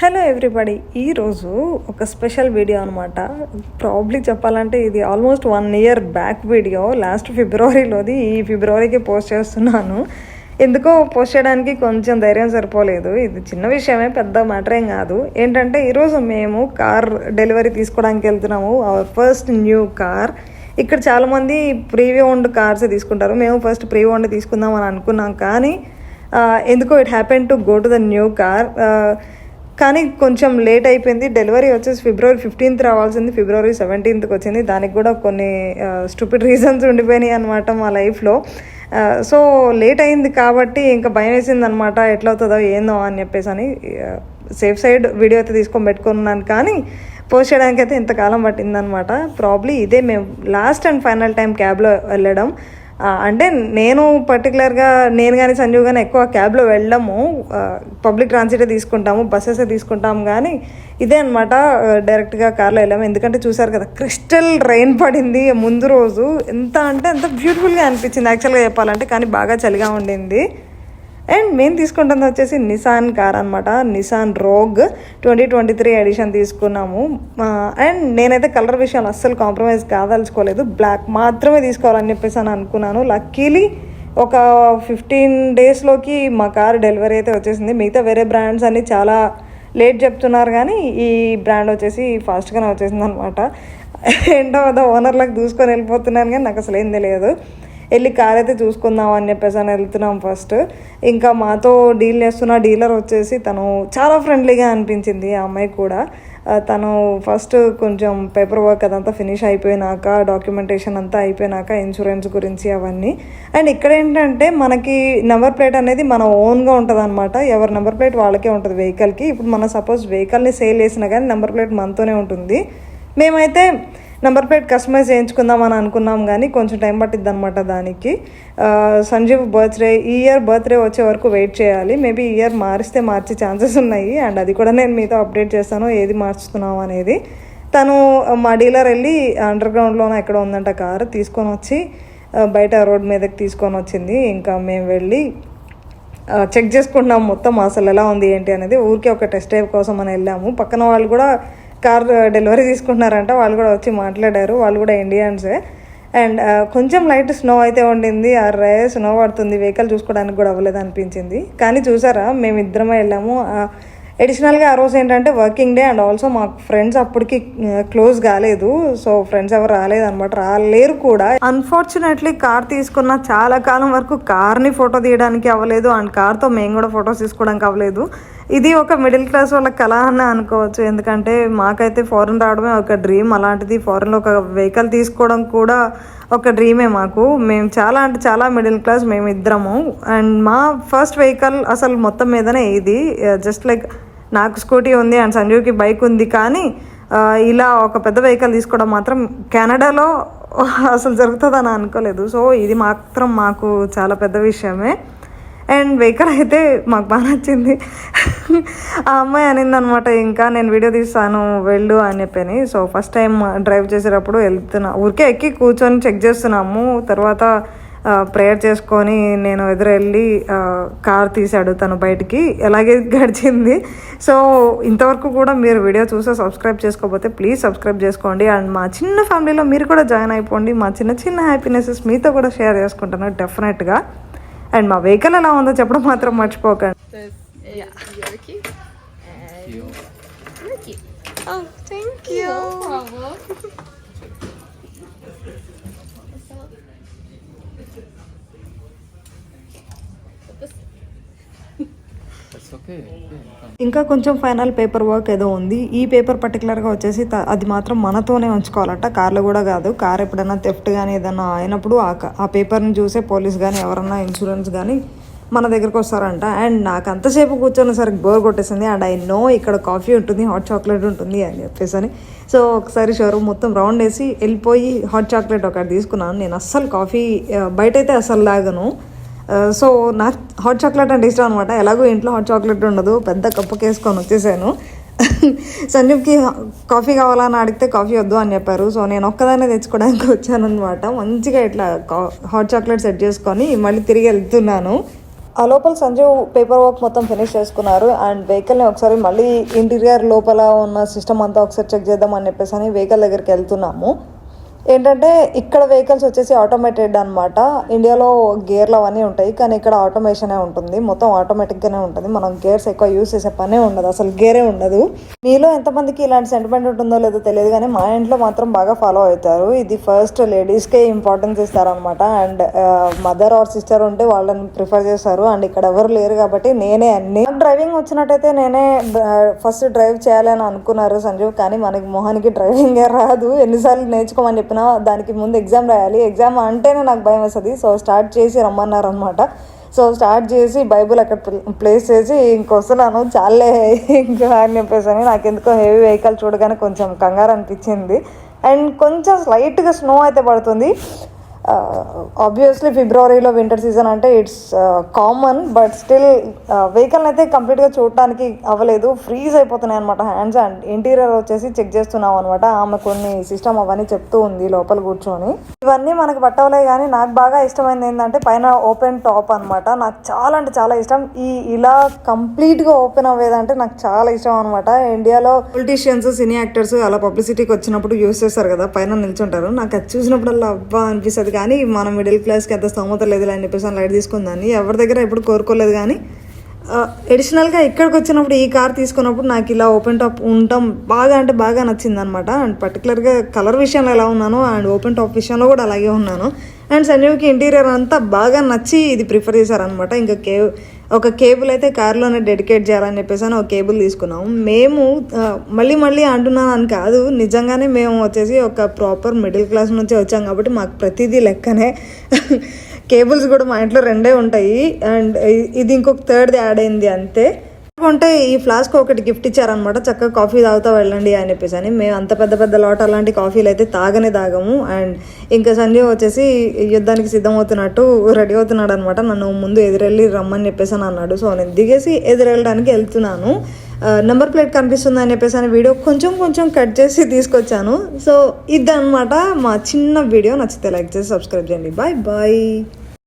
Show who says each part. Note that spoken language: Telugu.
Speaker 1: హలో ఎవ్రీబడి ఈరోజు ఒక స్పెషల్ వీడియో అనమాట ప్రాబ్లీ చెప్పాలంటే ఇది almost one year back video. Last ఫిబ్రవరిలోది ఈ ఫిబ్రవరికి పోస్ట్ చేస్తున్నాను. ఎందుకో పోస్ట్ చేయడానికి కొంచెం ధైర్యం సరిపోలేదు. ఇది చిన్న విషయమే పెద్ద మ్యాటర్ ఏం కాదు. ఏంటంటే ఈరోజు మేము కార్ డెలివరీ తీసుకోవడానికి వెళ్తున్నాము. అవర్ ఫస్ట్ న్యూ కార్ ఇక్కడ చాలామంది ప్రీవి ఓన్డ్ కార్స్ తీసుకుంటారు. మేము ఫస్ట్ ప్రీవి ఓన్డ్ తీసుకుందాం అని అనుకున్నాం కానీ ఎందుకో it happen to go to the new car కానీ కొంచెం లేట్ అయిపోయింది. డెలివరీ వచ్చేసి ఫిబ్రవరి ఫిఫ్టీన్త్ రావాల్సింది. ఫిబ్రవరి సెవెంటీన్త్కి వచ్చింది. దానికి కూడా కొన్ని స్టూపిడ్ రీజన్స్ ఉండిపోయినాయి అనమాట మా లైఫ్లో సో లేట్ అయింది కాబట్టి ఇంకా భయం వేసింది అనమాట ఎట్లవుతుందో ఏందో అని చెప్పేసి అని సేఫ్ సైడ్ వీడియో అయితే తీసుకొని పెట్టుకున్నాను. కానీ పోస్ట్ చేయడానికి అయితే ఇంతకాలం పట్టిందనమాట ప్రాబ్లీ ఇదే మేము లాస్ట్ అండ్ ఫైనల్ టైం క్యాబ్లో వెళ్ళడం. అంటే నేను పర్టికులర్గా నేను కానీ సంజీవ్ కానీ ఎక్కువ క్యాబ్లో వెళ్ళము. పబ్లిక్ ట్రాన్సిటే తీసుకుంటాము బస్సెస్ తీసుకుంటాము కానీ ఇదే అనమాట డైరెక్ట్గా కార్లో వెళ్ళాము. ఎందుకంటే చూసారు కదా క్రిస్టల్ రైన్ పడింది ముందు రోజు. ఎంత అంటే ఎంత బ్యూటిఫుల్గా అనిపించింది యాక్చువల్గా చెప్పాలంటే. కానీ బాగా చలిగా ఉండింది. అండ్ మేము తీసుకుంటుంది వచ్చేసి నిసాన్ కార్ అనమాట Nissan Rogue twenty twenty three edition తీసుకున్నాము. అండ్ నేనైతే కలర్ విషయాలు అస్సలు కాంప్రమైజ్ కాదలుచుకోలేదు. బ్లాక్ మాత్రమే తీసుకోవాలని చెప్పేసి అని అనుకున్నాను. లక్కీలీ ఒక ఫిఫ్టీన్ డేస్లోకి మా కార్ డెలివరీ అయితే వచ్చేసింది. మిగతా వేరే బ్రాండ్స్ అన్ని చాలా లేట్ చెప్తున్నారు కానీ ఈ బ్రాండ్ వచ్చేసి ఫాస్ట్గానే వచ్చేసింది అనమాట ఏంటో అదో ఓనర్లకు దూసుకొని వెళ్ళిపోతున్నాను కానీ నాకు అసలు ఏం తెలియదు. వెళ్ళి కార్ అయితే చూసుకుందాం అని చెప్పేసి అని వెళ్తున్నాం ఫస్ట్. ఇంకా మాతో డీల్ చేస్తున్న డీలర్ వచ్చేసి తను చాలా ఫ్రెండ్లీగా అనిపించింది ఆ అమ్మాయి కూడా. తను ఫస్ట్ కొంచెం పేపర్ వర్క్ అదంతా ఫినిష్ అయిపోయినాక డాక్యుమెంటేషన్ అంతా అయిపోయినాక ఇన్సూరెన్స్ గురించి అవన్నీ. అండ్ ఇక్కడ ఏంటంటే మనకి నెంబర్ ప్లేట్ అనేది మన ఓన్గా ఉంటుంది అనమాట ఎవరి నెంబర్ ప్లేట్ వాళ్ళకే ఉంటుంది వెహికల్కి. ఇప్పుడు మన సపోజ్ వెహికల్ని సేల్ చేసినా కానీ నెంబర్ ప్లేట్ మనతోనే ఉంటుంది. మేమైతే నెంబర్ ప్లేట్ కస్టమైజ్ చేయించుకుందాం అని అనుకున్నాం కానీ కొంచెం టైం పట్టిద్ది అనమాట దానికి సంజీవ్ బర్త్డే ఈ ఇయర్ బర్త్డే వచ్చే వరకు వెయిట్ చేయాలి. మేబీ ఈ ఇయర్ మారిస్తే మార్చే ఛాన్సెస్ ఉన్నాయి. అండ్ అది కూడా నేను మీతో అప్డేట్ చేస్తాను ఏది మార్చుతున్నాం అనేది. తను మా డీలర్ వెళ్ళి అండర్ గ్రౌండ్లోనే ఎక్కడ ఉందంట కారు తీసుకొని వచ్చి బయట రోడ్ మీదకి తీసుకొని వచ్చింది. ఇంకా మేము వెళ్ళి చెక్ చేసుకుంటున్నాం మొత్తం అసలు ఎలా ఉంది ఏంటి అనేది. ఊరికే ఒక టెస్ట్ డ్రైవ్ కోసం అని వెళ్ళాము. పక్కన వాళ్ళు కూడా కార్ డెలివరీ తీసుకుంటున్నారంట. వాళ్ళు కూడా వచ్చి మాట్లాడారు. వాళ్ళు కూడా ఇండియన్సే. అండ్ కొంచెం లైట్ స్నో అయితే ఉండింది. ఆ రే స్నో పడుతుంది. వెహికల్ చూసుకోవడానికి కూడా అవ్వలేదు అనిపించింది. కానీ చూసారా మేము ఇద్దరమే వెళ్ళాము అడిషనల్గా ఆ రోజు ఏంటంటే వర్కింగ్ డే అండ్ ఆల్సో మా ఫ్రెండ్స్ అప్పటికి క్లోజ్ కాలేదు. సో ఫ్రెండ్స్ ఎవరు రాలేదనమాట రాలేరు కూడా. అన్ఫార్చునేట్లీ కార్ తీసుకున్న చాలా కాలం వరకు కార్ని ఫోటో తీయడానికి అవ్వలేదు అండ్ కార్తో మేము కూడా ఫొటోస్ తీసుకోవడానికి అవ్వలేదు. ఇది ఒక మిడిల్ క్లాస్ వాళ్ళ కళ అని అనుకోవచ్చు. ఎందుకంటే మాకైతే ఫారెన్ రావడమే ఒక డ్రీమ్ అలాంటిది ఫారెన్లో ఒక వెహికల్ తీసుకోవడం కూడా ఒక డ్రీమే మాకు. మేము చాలా అంటే చాలా మిడిల్ క్లాస్ మేము ఇద్దరము అండ్ మా ఫస్ట్ వెహికల్ అసలు మొత్తం మీదనే ఇది. Uh, జస్ట్ లైక్ నాకు స్కూటీ ఉంది అండ్ సంజీవ్కి బైక్ ఉంది కానీ ఇలా ఒక పెద్ద వెహికల్ తీసుకోవడం మాత్రం కెనడాలో అసలు జరుగుతుందని అనుకోలేదు. సో ఇది మాత్రం మాకు చాలా పెద్ద విషయమే. అండ్ వెహికల్ అయితే మాకు బాగా నచ్చింది. ఆ అమ్మాయి అనింది అనమాట ఇంకా నేను వీడియో తీస్తాను వెళ్ళు అని చెప్పని. సో ఫస్ట్ టైం డ్రైవ్ చేసేటప్పుడు వెళ్తున్నా. ఊరికే ఎక్కి కూర్చొని చెక్ చేస్తున్నాము. తర్వాత ప్రేయర్ చేసుకొని నేను ఎదురు వెళ్ళి కార్ తీశాడు తను బయటికి. ఎలాగే గడిచింది. సో ఇంతవరకు కూడా మీరు వీడియో చూస్తే సబ్స్క్రైబ్ చేసుకోకపోతే ప్లీజ్ సబ్స్క్రైబ్ చేసుకోండి. అండ్ మా చిన్న ఫ్యామిలీలో మీరు కూడా జాయిన్ అయిపోండి. మా చిన్న చిన్న హ్యాపీనెసెస్ మీతో కూడా షేర్ చేసుకుంటాను డెఫినెట్గా. అండ్ మా వెహికల్ ఎలా ఉందో చెప్పడం మాత్రం మర్చిపోకండి.
Speaker 2: You.
Speaker 1: Oh, thank you
Speaker 3: No problem.
Speaker 1: ఇంకా. కొంచెం ఫైనల్ పేపర్ వర్క్ ఏదో ఉంది. ఈ పేపర్ పర్టికులర్గా వచ్చేసి అది మాత్రం మనతోనే ఉంచుకోవాలట. కార్లో కూడా కాదు. కార్ ఎప్పుడైనా థెఫ్ట్ కానీ ఏదైనా అయినప్పుడు ఆ క- ఆ పేపర్ని చూసే పోలీస్ కానీ ఎవరన్నా ఇన్సూరెన్స్ కానీ మన దగ్గరకు వస్తారంట. అండ్ నాకు అంతసేపు కూర్చొని సరికి బోర్ కొట్టేసింది. అండ్ ఐ నో ఇక్కడ కాఫీ ఉంటుంది హాట్ చాక్లెట్ ఉంటుంది అని చెప్పేసి అని సో ఒకసారి షోరూమ్ మొత్తం రౌండ్ వేసి వెళ్ళిపోయి హాట్ చాక్లెట్ ఒకటి తీసుకున్నాను. నేను అస్సలు కాఫీ బయటైతే అస్సలు లాగను. సో నాకు హాట్ చాక్లెట్ అంటే ఇష్టం అనమాట ఎలాగో ఇంట్లో హాట్ చాక్లెట్ ఉండదు. పెద్ద కప్పుకి వేసుకొని వచ్చేసాను. సంజీవ్కి కాఫీ కావాలని అడిగితే కాఫీ వద్దు అని చెప్పారు. సో నేను ఒక్కదానే తెచ్చుకోవడానికి వచ్చాను మంచిగా ఇట్లా కా- హాట్ చాక్లెట్ సెట్ చేసుకొని మళ్ళీ తిరిగి వెళ్తున్నాను. ఆ లోపల సంజీవ్ పేపర్ వర్క్ మొత్తం ఫినిష్ చేసుకున్నారు. అండ్ వెహికల్ని ఒకసారి మళ్ళీ ఇంటీరియర్ లోపల ఉన్న సిస్టమ్ అంతా ఒకసారి చెక్ చేద్దాం అని చెప్పేసి అని వెహికల్ దగ్గరికి వెళ్తున్నాము. ఏంటంటే ఇక్కడ వెహికల్స్ వచ్చేసి ఆటోమేటెడ్ అనమాట ఇండియాలో గేర్లు అవన్నీ ఉంటాయి కానీ ఇక్కడ ఆటోమేషనే ఉంటుంది. మొత్తం ఆటోమేటిక్గానే ఉంటుంది. మనం గేర్స్ ఎక్కువ యూస్ చేసే పనే ఉండదు. అసలు గేరే ఉండదు. మీలో ఎంతమందికి ఇలాంటి సెంటిమెంట్ ఉంటుందో లేదో తెలియదు కానీ మా ఇంట్లో మాత్రం బాగా ఫాలో అవుతారు. ఇది ఫస్ట్ లేడీస్కే ఇంపార్టెన్స్ ఇస్తారనమాట అండ్ మదర్ ఆర్ సిస్టర్ ఉంటే వాళ్ళని ప్రిఫర్ చేస్తారు. అండ్ ఇక్కడ ఎవరు లేరు కాబట్టి నేనే అన్ని. డ్రైవింగ్ వచ్చినట్టయితే నేనే uh, ఫస్ట్ డ్రైవ్ చేయాలని అనుకున్నారు సంజీవ్. కానీ మనకి మొహానికి డ్రైవింగ్ రాదు. ఎన్నిసార్లు నేర్చుకోమని చెప్పిన దానికి ముందు ఎగ్జామ్ రాయాలి. ఎగ్జామ్ అంటేనే నాకు భయం వస్తుంది. సో స్టార్ట్ చేసి రమ్మన్నారు అనమాట సో స్టార్ట్ చేసి బైబుల్ అక్కడ ప్లేస్ చేసి ఇంకొస్తున్నాను చాలే ఇంకా అని చెప్పేసి నాకు ఎందుకో హెవీ వెహికల్ చూడగానే కొంచెం కంగారు అనిపించింది. అండ్ కొంచెం స్లైట్గా స్నో అయితే పడుతుంది. ఆబ్వియస్లీ ఫిబ్రవరిలో వింటర్ సీజన్ అంటే it's common but still vehicle అయితే కంప్లీట్గా చూడటానికి అవ్వలేదు. ఫ్రీజ్ అయిపోతున్నాయి అనమాట హ్యాండ్స్ అండ్ ఇంటీరియర్ వచ్చేసి చెక్ చేస్తున్నాం అనమాట ఆమె కొన్ని సిస్టమ్ అవన్నీ చెప్తూ ఉంది లోపల కూర్చొని. ఇవన్నీ మనకు పట్టవలే కానీ నాకు బాగా ఇష్టమైంది ఏంటంటే పైన ఓపెన్ టాప్ అనమాట నాకు చాలా అంటే చాలా ఇష్టం. ఈ ఇలా కంప్లీట్గా ఓపెన్ అవ్వేదంటే నాకు చాలా ఇష్టం అనమాట ఇండియాలో పొలిటీషియన్స్ సినీ యాక్టర్స్ అలా పబ్లిసిటీకి వచ్చినప్పుడు యూస్ చేస్తారు కదా పైన నిల్చుంటారు. నాకు అది చూసినప్పుడల్లా అబ్బా అనిపిస్తుంది. కానీ మనం మిడిల్ క్లాస్కి అంత స్తోమత లేదు అని చెప్పేసి లైట్ తీసుకుందాన్ని ఎవరి దగ్గర ఎప్పుడు కోరుకోలేదు కానీ ఎడిషనల్గా ఇక్కడికి వచ్చినప్పుడు ఈ కార్ తీసుకున్నప్పుడు నాకు ఇలా ఓపెన్ టాప్ ఉండటం బాగా అంటే బాగా నచ్చింది అనమాట అండ్ పర్టికులర్గా కలర్ విషయంలో ఎలా ఉన్నానో అండ్ ఓపెన్ టాప్ విషయంలో కూడా అలాగే ఉన్నాను. అండ్ సంజీవ్కి ఇంటీరియర్ అంతా బాగా నచ్చి ఇది ప్రిఫర్ చేశారనమాట ఇంకా కే ఒక కేబుల్ అయితే కారులోనే డెడికేట్ చేయాలని చెప్పేసి అని ఒక కేబుల్ తీసుకున్నాం. మేము మళ్ళీ మళ్ళీ అంటున్నాను అని కాదు నిజంగానే మేము వచ్చేసి ఒక ప్రాపర్ మిడిల్ క్లాస్ నుంచి వచ్చాం కాబట్టి మాకు ప్రతిదీ లెక్కనే. కేబుల్స్ కూడా మా ఇంట్లో రెండే ఉంటాయి. అండ్ ఇది ఇంకొక థర్డ్ది యాడ్ అయింది అంతే. ఉంటే ఈ ఫ్లాస్క్ ఒకటి గిఫ్ట్ ఇచ్చారనమాట చక్కగా కాఫీ తాగుతా వెళ్ళండి అని చెప్పేసి అని. మేము అంత పెద్ద పెద్ద లోట అలాంటి కాఫీలు అయితే తాగనే తాగము. అండ్ ఇంకా సంజయ్ వచ్చేసి యుద్ధానికి సిద్ధమవుతున్నట్టు రెడీ అవుతున్నాడు అనమాట నన్ను ముందు ఎదురెళ్ళి రమ్మని చెప్పేసి అని అన్నాడు. సో నేను దిగేసి ఎదురెళ్ళడానికి వెళ్తున్నాను. నెంబర్ ప్లేట్ కనిపిస్తుంది అని చెప్పేసి అని వీడియో కొంచెం కొంచెం కట్ చేసి తీసుకొచ్చాను. సో ఇదన్నమాట మా చిన్న వీడియో. నచ్చితే లైక్ చేసి సబ్స్క్రైబ్ చేయండి. Bye bye.